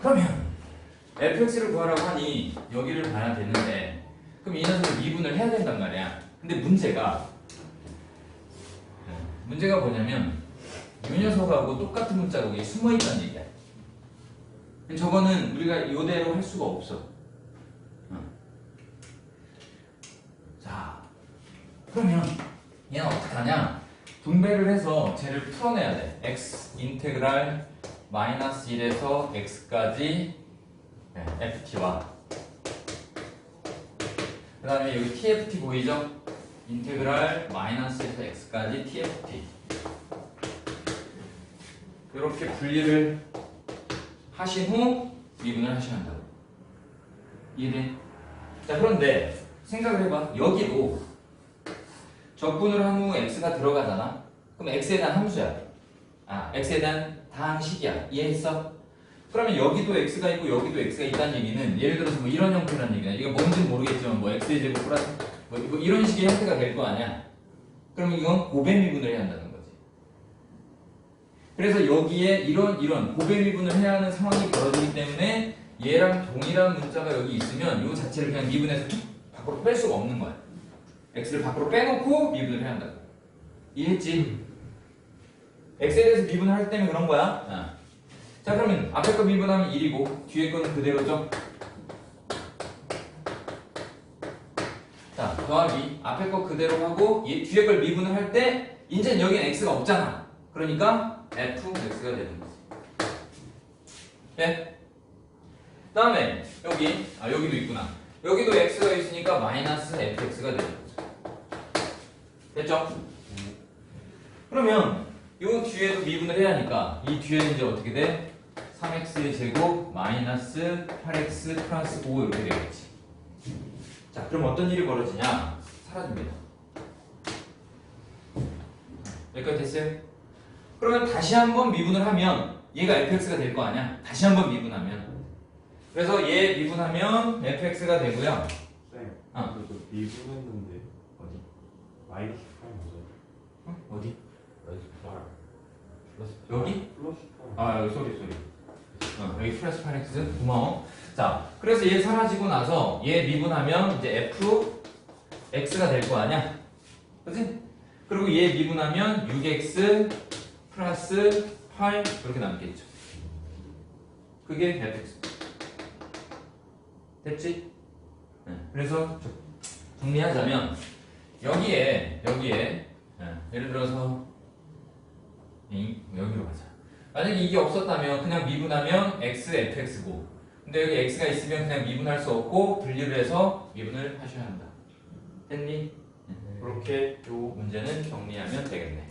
그러면 fx를 구하라고 하니 여기를 봐야 되는데 그럼 이 녀석을 미분을 해야 된단 말이야. 근데 문제가 네, 문제가 뭐냐면 이 녀석하고 똑같은 문자가 여기 숨어 있다는 얘기야. 저거는 우리가 이대로 할 수가 없어. 어. 자, 그러면 얘는 어떻게 하냐? 분배를 해서 쟤를 풀어내야 돼. x 인테그랄 마이너스 1에서 x까지 네, ft와. 그 다음에 여기 tft 보이죠? 인테그랄 마이너스 1에서 x까지 tft 이렇게 분리를 하신 후 미분을 하셔야 한다고. 이해돼? 자 그런데 생각을 해봐. 여기도 적분을 한 후 x가 들어가잖아. 그럼 x에 대한 함수야. 아 x에 대한 다항식이야. 이해했어? 그러면 여기도 x가 있고 여기도 x가 있다는 얘기는 예를 들어서 뭐 이런 형태라는 얘기야. 이거 뭔지는 모르겠지만 뭐 x의 제곱 플러스 뭐, 뭐 이런 식의 형태가 될 거 아니야. 그러면 이건 고배 미분을 해야 한다는 거지. 그래서 여기에 이런 이런 고배 미분을 해야 하는 상황이 벌어지기 때문에 얘랑 동일한 문자가 여기 있으면 이 자체를 그냥 미분해서 툭 밖으로 뺄 수가 없는 거야. x를 밖으로 빼놓고 미분을 해야 한다고. 이해했지? X에 대해서 미분을 할 때면 그런 거야? 어. 자 그러면 앞에 거 미분하면 1이고 뒤에 거는 그대로죠? 자 더하기 앞에 거 그대로 하고 얘 뒤에 걸 미분을 할 때 이제 여기는 x가 없잖아. 그러니까 fx가 되는 거지. 예? 다음에 여기 아 여기도 있구나. 여기도 x가 있으니까 마이너스 fx가 되는 거죠. 됐죠? 그러면 요 뒤에도 미분을 해야 하니까 이 뒤에는 이제 어떻게 돼? 3x의 제곱 마이너스 8x 플러스 5 이렇게 되겠지 자 그럼 어떤 일이 벌어지냐 사라집니다 여기까지 됐어요? 그러면 다시 한번 미분을 하면 얘가 fx가 될 거 아니야 다시 한번 미분하면 그래서 얘 미분하면 fx가 되고요 쌤, 어. 미분했는데 어디? 마이너스 8 맞아요? 어? 어디? 마이너스 8 플러스 여기? 플러스 8 아 여기 소리 소리. 어, 여기 플러스 8x 고마워. 자 그래서 얘 사라지고 나서 얘 미분하면 이제 f x가 될 거 아니야? 그지? 그리고 얘 미분하면 6x 플러스 8 이렇게 남겠죠. 그게 fx 됐지? 네, 그래서 저- 정리하자면 여기에 여기에 네, 예를 들어서 이, 여기로 가자. 만약에 이게 없었다면 그냥 미분하면 x, fx고. 근데 여기 x가 있으면 그냥 미분할 수 없고 분리를 해서 미분을 하셔야 한다. 됐니? 그렇게 요 문제는 정리하면 되겠네